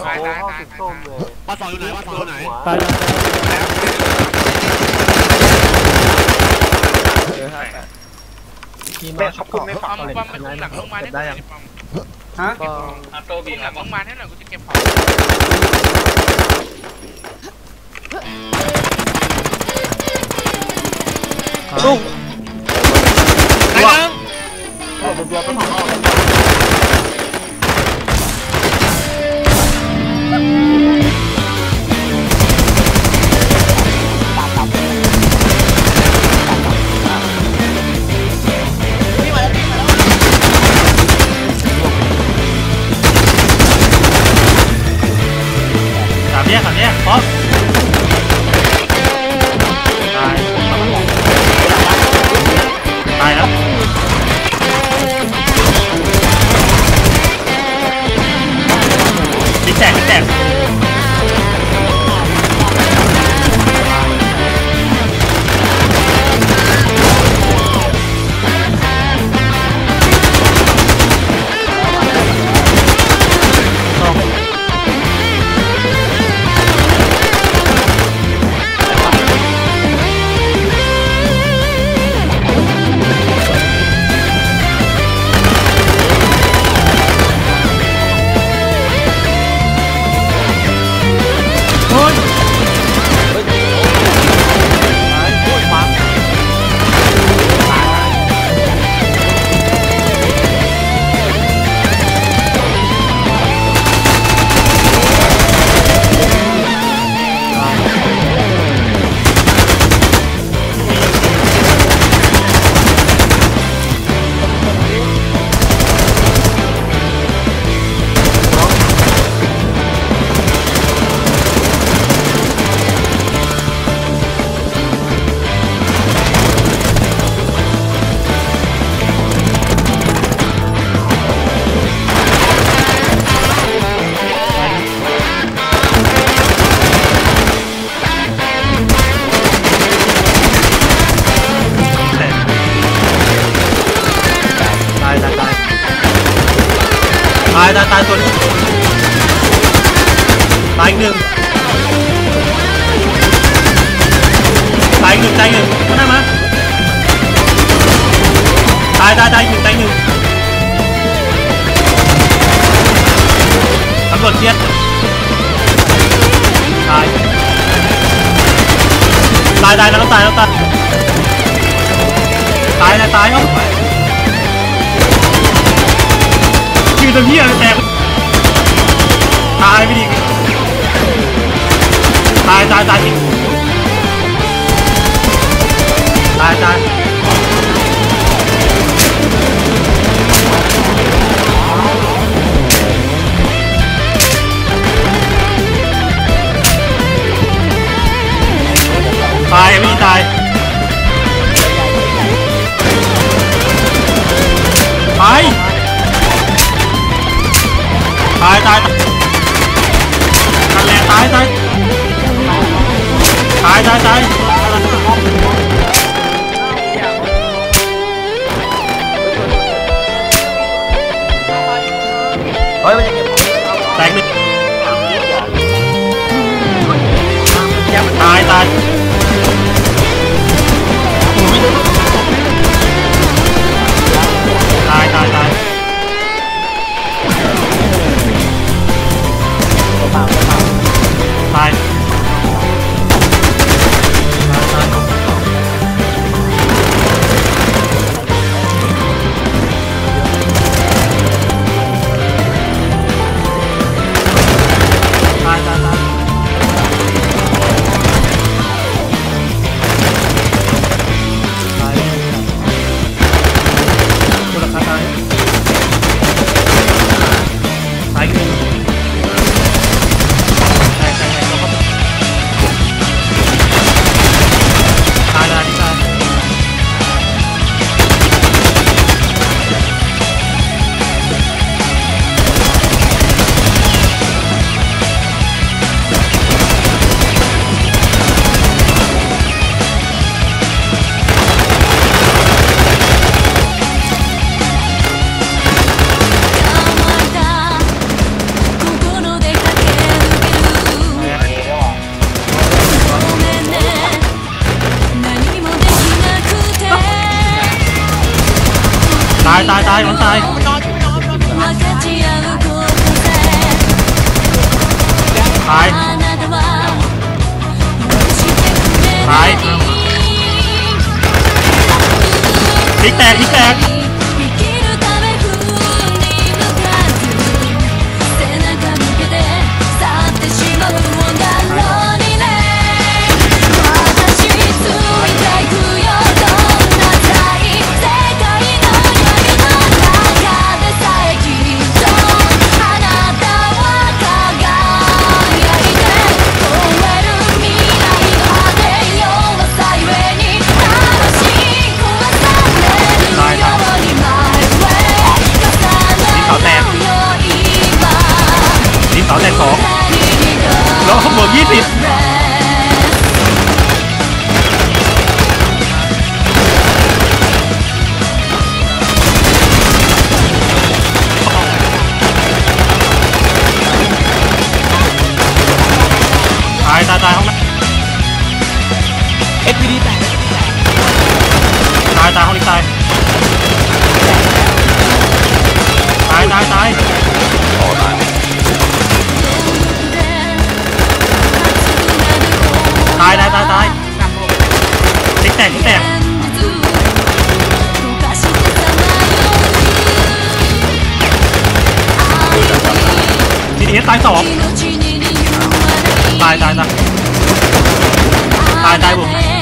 โอ้โหเข้าสุดส้มโอ้โหเข้าสุดส้มเลยว่าสองอยู่ไหนว่าสองอยู่ไหนหัวตายแล้วเจอห้าแปดทีมไม่มาขอบคุณไม่ปั๊ฟังมปั๊มมันหลังลงมาได้ไหมปั๊มฮะก็อัตโตบีหคลัรับงลงมาได้หน่อยกูจะเก็บของตุ้งไอ้นึงเฮ้ยเดี๋ยวเดี๋ยวต้อง ตายตายตายตัวนี้ตายอีกหนึ่งตายอีกหนึ่งตายอีกหนึ่งมาหน้ เครียดตายตายตายแล้วตายแล้วตายตายตายตายเอ้ายืนตรงที่อะไรแตกตายไปดิตายตายตายจริงตายตายตายไม่ตาย ตายตายนั่นแหละตายตายตายตายตายเฮ้ยมันจะเก็บแตกหนึ่ง ตายตายมันตายตายตายอีกแตกอีกแตก แตกกูแตกทีเอสตายสองตายตายนะตายตายบุ๋ม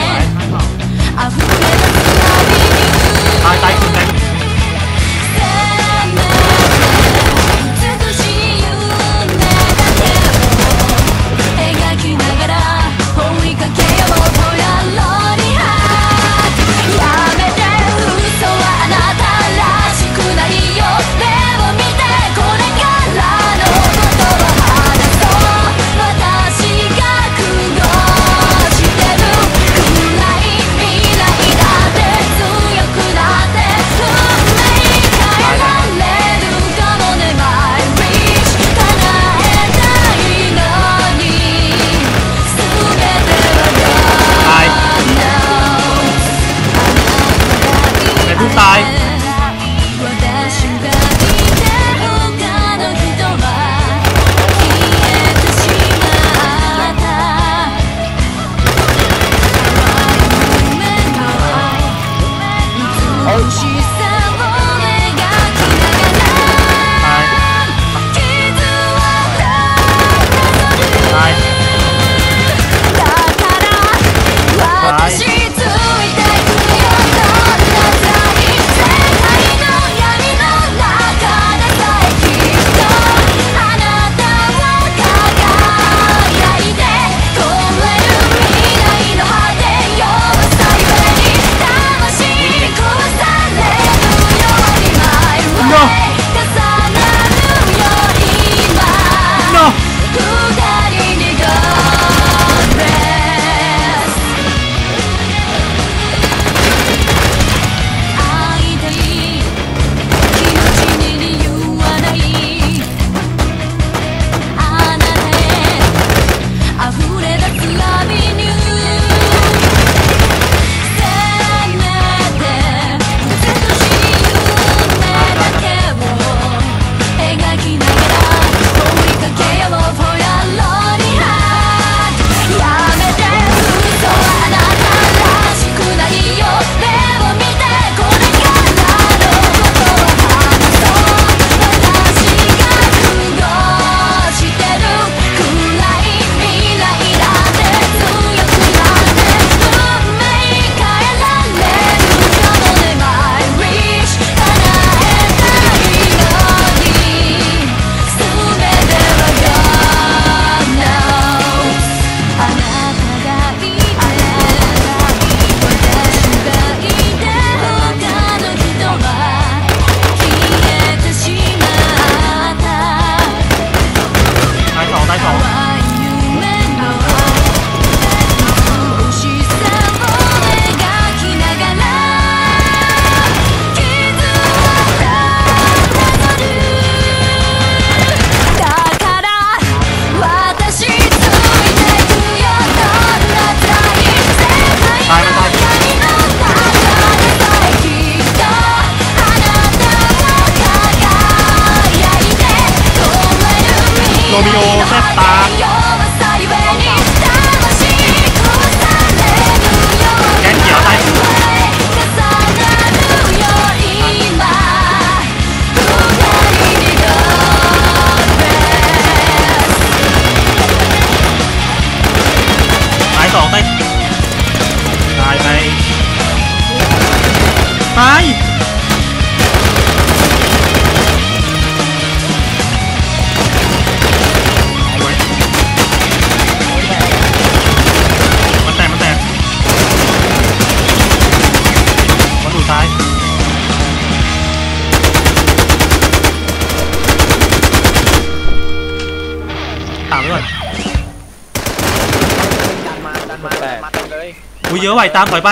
อุ้ยอะไหวตามถอยไป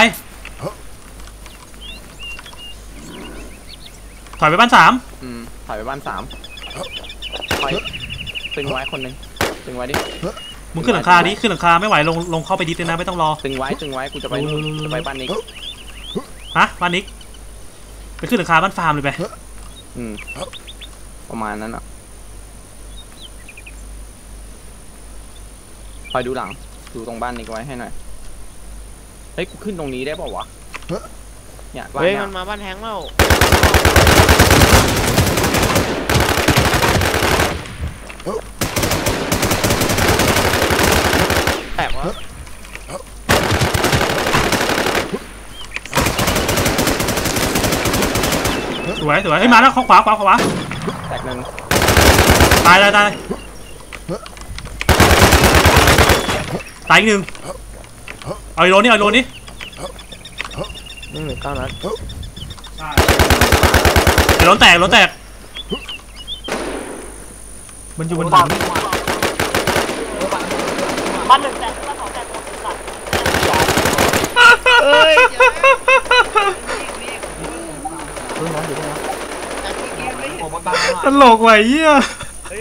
ถอยไปบ้านสามอืมถอยไปบ้านสามคอยตึงไว้คนหนึ่งตึงไว้ดิมึงขึ้นหลังคาดิขึ้นหลังคาไม่ไหวลงลงเข้าไปดิสเลยนะไม่ต้องรอตึงไว้ตึงไว้กูจะไปนู่นจะไปบ้านนี้ฮะบ้านนิกไปขึ้นหลังคาบ้านฟาร์มเลยไปอืมประมาณนั้นอะคอยดูหลังดูตรงบ้านนี้ไว้ให้หน่อย เฮ้ยกูขึ้นตรงนี้ได้เปล่าวะเนี่ยบ้านเฮ้ยเนี่มันมาบ้านแทงแล้วแตกวะสวยสวยเฮ้ยมาแล้วข้างขวาขวาขวาแตกหนึ่งตายตายตายตายอีกหนึ่ง เอาอีโรนี่เอาอีโรนี่นี่หนึ่งเก้านัดไอ้โรนแตกโรนแตก มันอยู่บนหินเอ้ยตลกว่ะไอ้เหี้ยเฮ้ย